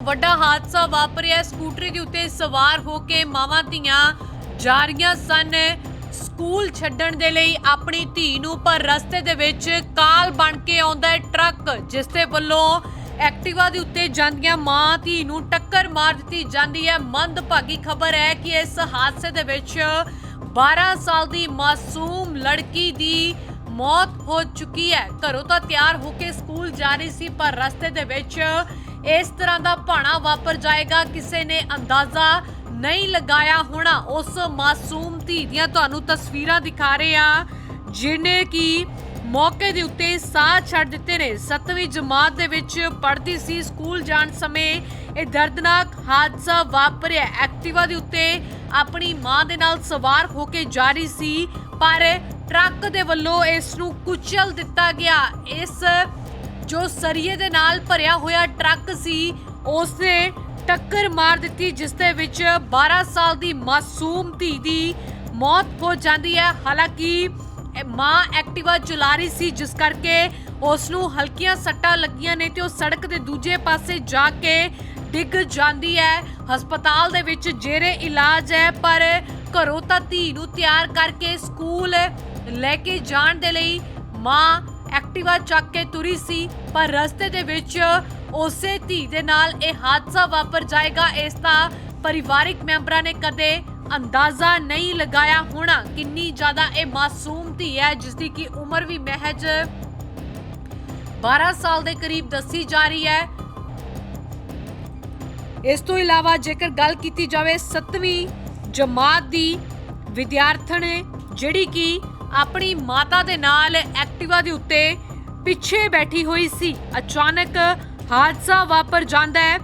ਵੱਡਾ ਹਾਦਸਾ ਵਾਪਰਿਆ। ਸਕੂਟਰੀ ਦੇ ਉੱਤੇ ਸਵਾਰ ਹੋ ਕੇ ਮਾਵਾਂ ਧੀਆਂ ਜਾ ਰਹੀਆਂ ਸਨ। ਸਕੂਲ ਛੱਡਣ ਦੇ ਲਈ ਆਪਣੀ ਧੀ ਨੂੰ, ਪਰ ਰਸਤੇ ਦੇ ਵਿੱਚ ਕਾਲ ਬਣ ਕੇ ਆਉਂਦਾ ਹੈ ਟਰੱਕ, ਜਿਸ ਦੇ ਵੱਲੋਂ ਐਕਟਿਵਾ ਦੇ ਉੱਤੇ ਜਾਂਦੀਆਂ ਮਾਂ ਧੀ ਨੂੰ ਟੱਕਰ ਮਾਰ ਦਿੱਤੀ ਜਾਂਦੀ ਹੈ। ਮੰਦਭਾਗੀ ਖਬਰ ਹੈ ਕਿ ਇਸ ਹਾਦਸੇ ਦੇ ਵਿੱਚ 12 ਸਾਲ ਦੀ ਮਾਸੂਮ ਲੜਕੀ ਦੀ ਮੌਤ ਹੋ ਚੁੱਕੀ ਹੈ। ਘਰੋਂ ਤਾਂ ਤਿਆਰ ਹੋ ਕੇ ਸਕੂਲ ਜਾ ਰਹੀ ਸੀ, ਪਰ ਰਸਤੇ ਦੇ ਵਿੱਚ ਇਸ ਤਰ੍ਹਾਂ ਦਾ ਭਾਣਾ ਵਾਪਰ ਜਾਏਗਾ, ਕਿਸੇ ਨੇ ਅੰਦਾਜ਼ਾ ਨਹੀਂ ਲਗਾਇਆ ਹੋਣਾ। ਉਸ ਮਾਸੂਮ ਧੀ ਦੀਆਂ ਤੁਹਾਨੂੰ ਤਸਵੀਰਾਂ ਦਿਖਾ ਰਹੇ ਹਾਂ, ਜਿਹਨੇ ਕਿ ਮੌਕੇ ਦੇ ਉੱਤੇ ਸਾਹ ਛੱਡ ਦਿੱਤੇ ਨੇ। 7ਵੀਂ ਜਮਾਤ ਦੇ ਵਿੱਚ ਪੜ੍ਹਦੀ ਸੀ, ਸਕੂਲ ਜਾਣ ਸਮੇਂ ਇਹ ਦਰਦਨਾਕ ਹਾਦਸਾ ਵਾਪਰਿਆ। ਐਕਟਿਵਾ ਦੇ ਉੱਤੇ ਆਪਣੀ ਮਾਂ ਦੇ ਨਾਲ ਸਵਾਰ ਹੋ ਕੇ ਜਾ ਰਹੀ ਸੀ, ਪਰ ਟਰੱਕ ਦੇ ਵੱਲੋਂ ਇਸ ਨੂੰ ਕੁਚਲ ਦਿੱਤਾ ਗਿਆ। ਇਸ ਜੋ ਸਰੀਏ ਦੇ ਨਾਲ ਭਰਿਆ ਹੋਇਆ ਟਰੱਕ ਸੀ ਉਸ ਨੇ ਟੱਕਰ ਮਾਰ ਦਿੱਤੀ, ਜਿਸ ਦੇ ਵਿੱਚ 12 ਸਾਲ ਦੀ ਮਾਸੂਮ ਧੀ ਦੀ ਮੌਤ ਹੋ ਜਾਂਦੀ ਹੈ। ਹਾਲਾਂਕਿ ਮਾਂ ਐਕਟਿਵਾ ਚਲਾ ਰਹੀ ਸੀ, ਜਿਸ ਕਰਕੇ ਉਸ ਨੂੰ ਹਲਕੀਆਂ ਸੱਟਾਂ ਲੱਗੀਆਂ ਨੇ ਤੇ ਉਹ ਸੜਕ ਦੇ ਦੂਜੇ ਪਾਸੇ ਜਾ ਕੇ ਡਿੱਗ ਜਾਂਦੀ ਹੈ। ਹਸਪਤਾਲ ਦੇ ਵਿੱਚ ਜੇਰੇ ਇਲਾਜ ਹੈ, ਪਰ ਘਰੋਂ ਤਾਂ ਧੀ ਨੂੰ ਤਿਆਰ ਕਰਕੇ ਸਕੂਲ ਲੈ ਕੇ ਜਾਣ ਦੇ ਲਈ ਮਾਂ ਐਕਟਿਵਾ ਚੱਕ ਕੇ ਤੁਰੀ ਸੀ, ਪਰ ਰਸਤੇ ਦੇ ਵਿੱਚ ਉਸੇ ਧੀ ਦੇ ਨਾਲ ਇਹ ਹਾਦਸਾ ਵਾਪਰ ਜਾਏਗਾ, ਇਸ ਦਾ ਪਰਿਵਾਰਿਕ ਮੈਂਬਰਾਂ ਨੇ ਕਦੇ ਅੰਦਾਜ਼ਾ ਨਹੀਂ ਲਗਾਇਆ ਹੋਣਾ। ਕਿੰਨੀ ਜ਼ਿਆਦਾ ਇਹ ਮਾਸੂਮ ਧੀ ਹੈ ਜਿਸ ਦੀ ਕੀ ਉਮਰ ਵੀ ਮਹਿਜ 12 ਸਾਲ ਦੇ ਕਰੀਬ ਦੱਸੀ ਜਾ ਰਹੀ ਹੈ। ਇਸ ਤੋਂ ਇਲਾਵਾ ਜੇਕਰ ਗੱਲ ਕੀਤੀ ਜਾਵੇ 7ਵੀਂ ਜਮਾਤ ਦੀ ਵਿਦਿਆਰਥਣ ਜਿਹੜੀ ਕਿ ਆਪਣੀ ਮਾਤਾ ਦੇ ਨਾਲ ਐਕਟਿਵਾ ਦੇ ਉੱਤੇ ਪਿੱਛੇ ਬੈਠੀ ਹੋਈ ਸੀ। ਅਚਾਨਕ ਹਾਦਸਾ ਵਾਪਰ ਜਾਂਦਾ ਹੈ।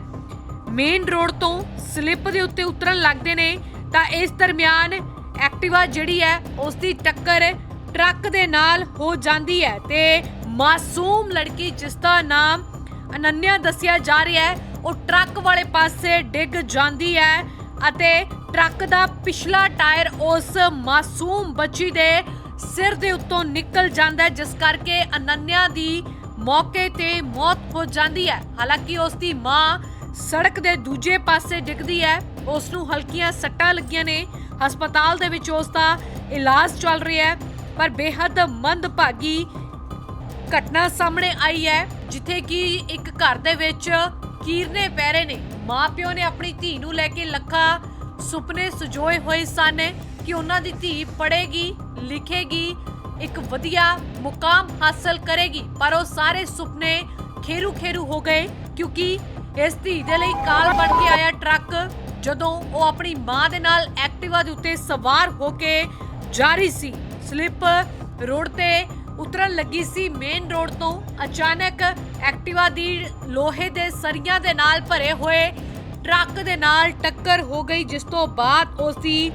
ਮੇਨ ਰੋਡ ਤੋਂ ਸਲਿੱਪ ਦੇ ਉੱਤੇ ਉਤਰਨ ਲੱਗਦੇ ਨੇ। ਤਾਂ ਇਸ ਦਰਮਿਆਨ ਐਕਟਿਵਾ ਜਿਹੜੀ ਹੈ ਉਸ ਦੀ ਟੱਕਰ ਟਰੱਕ ਦੇ ਨਾਲ ਹੋ ਜਾਂਦੀ ਹੈ ਤੇ ਮਾਸੂਮ ਲੜਕੀ ਜਿਸ ਦਾ ਨਾਮ ਅਨੰਨਿਆ ਦੱਸਿਆ ਜਾ ਰਿਹਾ ਹੈ, ਉਹ ਟਰੱਕ ਵਾਲੇ ਪਾਸੇ ਡਿੱਗ ਜਾਂਦੀ ਹੈ ਅਤੇ ਟਰੱਕ ਦਾ ਪਿਛਲਾ ਟਾਇਰ ਉਸ ਮਾਸੂਮ ਬੱਚੀ ਦੇ ਸਿਰ ਦੇ ਉੱਤੋਂ ਨਿਕਲ ਜਾਂਦਾ ਜਿਸ ਕਰਕੇ ਅਨੰਨਿਆ ਦੀ ਮੌਕੇ ਤੇ ਮੌਤ ਹੋ ਜਾਂਦੀ ਹੈ। ਹਾਲਾਂਕਿ ਉਸ ਦੀ ਮਾਂ ਸੜਕ ਦੇ ਦੂਜੇ ਪਾਸੇ ਡਿੱਗਦੀ ਹੈ। ਉਸ ਨੂੰ ਹਲਕੀਆਂ ਸੱਟਾਂ ਲੱਗੀਆਂ ਨੇ। ਹਸਪਤਾਲ ਦੇ ਵਿੱਚ ਉਸ ਦਾ ਇਲਾਜ ਚੱਲ ਰਿਹਾ ਹੈ, ਪਰ ਬੇਹੱਦ ਮੰਦਭਾਗੀ ਘਟਨਾ ਸਾਹਮਣੇ ਆਈ ਹੈ, ਜਿੱਥੇ ਕਿ ਇੱਕ ਘਰ ਦੇ ਵਿੱਚ ਕੀਰਨੇ ਪੈ ਰਹੇ ਨੇ। ਮਾਪਿਓ ਨੇ ਆਪਣੀ ਧੀ ਨੂੰ ਲੈ ਕੇ ਲੱਖਾਂ ਸੁਪਨੇ ਸਜੋਏ ਹੋਏ ਸਨ ਕਿ ਉਹਨਾਂ ਦੀ ਧੀ ਪੜ੍ਹੇਗੀ। ਲਿਖੇਗੀ, ਇੱਕ ਵਧੀਆ ਮੁਕਾਮ ਹਾਸਲ ਕਰੇਗੀ। ਪਰ ਉਹ ਸਾਰੇ ਸੁਪਨੇ ਖੇਰੂ ਖੇਰੂ ਹੋ ਗਏ, ਕਿਉਂਕਿ ਇਸ ਧੀ ਦੇ ਲਈ ਕਾਲ ਬਣ ਕੇ ਆਇਆ ਟਰੱਕ, ਜਦੋਂ ਉਹ ਆਪਣੀ ਮਾਂ ਦੇ ਨਾਲ ਐਕਟਿਵਾ ਦੇ ਉੱਤੇ ਸਵਾਰ ਹੋ ਕੇ ਜਾ ਰਹੀ ਸੀ। ਸਲਿੱਪ ਰੋਡ ਤੇ ਉਤਰਨ ਲੱਗੀ ਸੀ, ਮੇਨ ਰੋਡ ਤੋਂ। ਅਚਾਨਕ ਐਕਟਿਵਾ ਦੀ ਲੋਹੇ ਦੇ ਸਰੀਆਂ ਦੇ ਨਾਲ ਭਰੇ ਹੋਏ ਟਰੱਕ ਦੇ ਨਾਲ ਟੱਕਰ ਹੋ ਗਈ, ਜਿਸ ਤੋਂ ਬਾਅਦ ਉਸ ਦੀ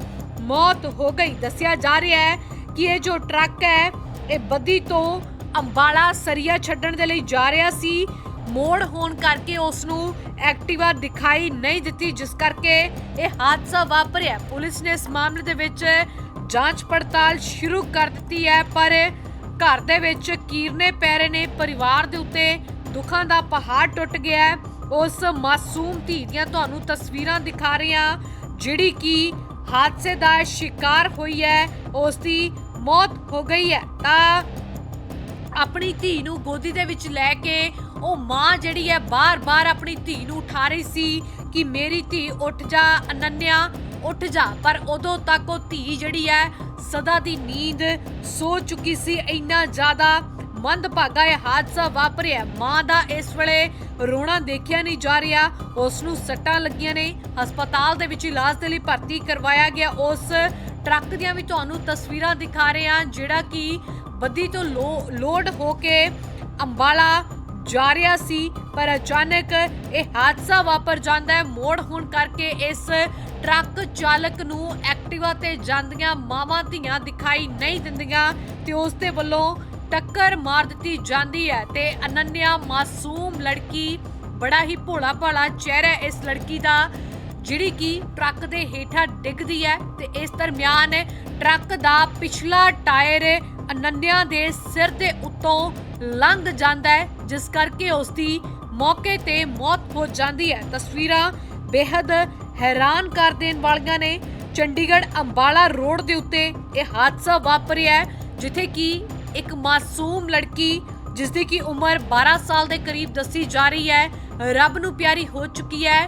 ਮੌਤ ਹੋ ਗਈ। ਦੱਸਿਆ ਜਾ ਰਿਹਾ ਹੈ ਕਿ ਇਹ ਜੋ ਟਰੱਕ ਹੈ, ਇਹ ਬੱਦੀ ਤੋਂ ਅੰਬਾਲਾ ਸਰੀਆ ਛੱਡਣ ਦੇ ਲਈ ਜਾ ਰਿਹਾ ਸੀ। ਮੋੜ ਹੋਣ ਕਰਕੇ ਉਸ ਨੂੰ ਐਕਟਿਵਾ ਦਿਖਾਈ ਨਹੀਂ ਦਿੱਤੀ, ਜਿਸ ਕਰਕੇ ਇਹ ਹਾਦਸਾ ਵਾਪਰਿਆ। ਪੁਲਿਸ ਨੇ ਇਸ ਮਾਮਲੇ ਦੇ ਵਿੱਚ ਜਾਂਚ ਪੜਤਾਲ ਸ਼ੁਰੂ ਕਰ ਦਿੱਤੀ ਹੈ, ਪਰ ਘਰ ਦੇ ਵਿੱਚ ਕੀਰਨੇ ਪੈ ਰਹੇ ਨੇ। ਪਰਿਵਾਰ ਦੇ ਉੱਤੇ ਦੁੱਖਾਂ ਦਾ ਪਹਾੜ ਟੁੱਟ ਗਿਆ ਉਸ ਮਾਸੂਮ ਧੀ ਦੀਆਂ ਤੁਹਾਨੂੰ ਤਸਵੀਰਾਂ ਦਿਖਾ ਰਹੇ ਹਾਂ, ਜਿਹੜੀ ਕਿ ਹਾਦਸੇ ਦਾ ਸ਼ਿਕਾਰ ਹੋਈ ਹੈ ਉਸ ਦੀ ਮੌਤ ਹੋ ਗਈ ਹੈ। ਤਾਂ ਆਪਣੀ ਧੀ ਨੂੰ ਗੋਦੀ ਦੇ ਵਿੱਚ ਲੈ ਕੇ ਉਹ ਮਾਂ ਜਿਹੜੀ ਹੈ, ਬਾਰ-ਬਾਰ ਆਪਣੀ ਧੀ ਨੂੰ ਉਠਾ ਰਹੀ ਸੀ ਕਿ ਮੇਰੀ ਧੀ ਉੱਠ ਜਾ, ਅਨੰਨਿਆ, ਉੱਠ ਜਾ। ਪਰ ਉਦੋਂ ਤੱਕ ਉਹ ਧੀ ਜਿਹੜੀ ਹੈ, ਸਦਾ ਦੀ ਨੀਂਦ ਸੋ ਚੁੱਕੀ ਸੀ। ਇੰਨਾ ਜ਼ਿਆਦਾ ਮੰਦਭਾਗਾ ਇਹ ਹਾਦਸਾ ਵਾਪਰਿਆ। ਮਾਂ ਦਾ ਇਸ ਵੇਲੇ ਰੋਣਾ ਦੇਖਿਆ ਨਹੀਂ ਜਾ ਰਿਹਾ। ਉਸ ਨੂੰ ਸੱਟਾਂ ਲੱਗੀਆਂ ਨੇ। ਹਸਪਤਾਲ ਦੇ ਵਿੱਚ ਇਲਾਜ ਦੇ ਲਈ ਭਰਤੀ ਕਰਵਾਇਆ ਗਿਆ। ਉਸ ਟਰੱਕ ਦੀਆਂ ਵੀ ਤੁਹਾਨੂੰ ਤਸਵੀਰਾਂ ਦਿਖਾ ਰਹੇ ਹਾਂ, ਜਿਹੜਾ ਕਿ ਬੱਦੀ ਤੋਂ ਲੋ- ਲੋਡ ਹੋ ਕੇ ਅੰਬਾਲਾ ਜਾ ਰਿਹਾ ਸੀ, ਪਰ ਅਚਾਨਕ ਇਹ ਹਾਦਸਾ ਵਾਪਰ ਜਾਂਦਾ ਹੈ। ਮੋੜ ਹੋਣ ਕਰਕੇ ਇਸ ਟਰੱਕ ਚਾਲਕ ਨੂੰ ਐਕਟਿਵਾ ਤੇ ਜਾਂਦੀਆਂ ਮਾਵਾਂ ਧੀਆਂ ਦਿਖਾਈ ਨਹੀਂ ਦਿੰਦੀਆਂ ਤੇ ਉਸ ਦੇ ਵੱਲੋਂ ਟੱਕਰ ਮਾਰ ਦਿੱਤੀ ਜਾਂਦੀ ਹੈ ਤੇ ਅਨੰਨਿਆ ਮਾਸੂਮ ਲੜਕੀ ਬੜਾ ਹੀ ਭੋਲਾ ਭਾਲਾ ਚਿਹਰਾ ਇਸ ਲੜਕੀ ਦਾ ਜਿਹੜੀ ਕਿ ਟਰੱਕ ਦੇ ਹੇਠਾਂ ਡਿੱਗਦੀ ਹੈ ਤੇ ਇਸ ਦਰਮਿਆਨ ਟਰੱਕ ਦਾ ਪਿਛਲਾ ਟਾਇਰ ਅਨੰਨਿਆ ਦੇ ਸਿਰ ਦੇ ਉੱਤੋਂ ਲੰਘ ਜਾਂਦਾ ਹੈ, ਜਿਸ ਕਰਕੇ ਉਸ ਦੀ ਮੌਕੇ ਤੇ ਮੌਤ ਹੋ ਜਾਂਦੀ ਹੈ। ਤਸਵੀਰਾਂ ਬੇहद ਹੈਰਾਨ ਕਰ ਦੇਣ ਵਾਲੀਆਂ ਨੇ। ਚੰਡੀਗੜ੍ਹ ਅੰਬਾਲਾ ਰੋਡ ਦੇ ਉੱਤੇ ਇਹ ਹਾਦਸਾ ਵਾਪਰਿਆ ਜਿੱਥੇ ਕਿ ਇੱਕ ਮਾਸੂਮ ਲੜਕੀ ਜਿਸ ਦੀ ਕੀ ਉਮਰ 12 ਸਾਲ ਦੇ ਕਰੀਬ ਦੱਸੀ ਜਾ ਰਹੀ ਹੈ। ਰੱਬ ਨੂੰ ਪਿਆਰੀ ਹੋ ਚੁੱਕੀ ਹੈ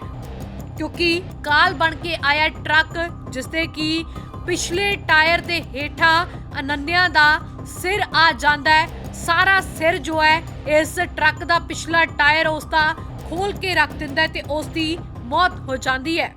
ਕਿਉਂਕਿ ਕਾਲ ਬਣ ਕੇ ਆਇਆ ਟਰੱਕ ਜਿਸ ਦੇ ਕੀ ਪਿਛਲੇ ਟਾਇਰ ਦੇ ਹੇਠਾਂ ਅਨੰਨਿਆ ਦਾ ਸਿਰ ਆ ਜਾਂਦਾ ਹੈ। ਸਾਰਾ ਸਿਰ ਜੋ ਹੈ, ਇਸ ਟਰੱਕ ਦਾ ਪਿਛਲਾ ਟਾਇਰ ਉਸ ਦਾ ਖੋਲ ਕੇ ਰੱਖ ਦਿੰਦਾ ਤੇ ਉਸ ਦੀ ਮੌਤ ਹੋ ਜਾਂਦੀ ਹੈ।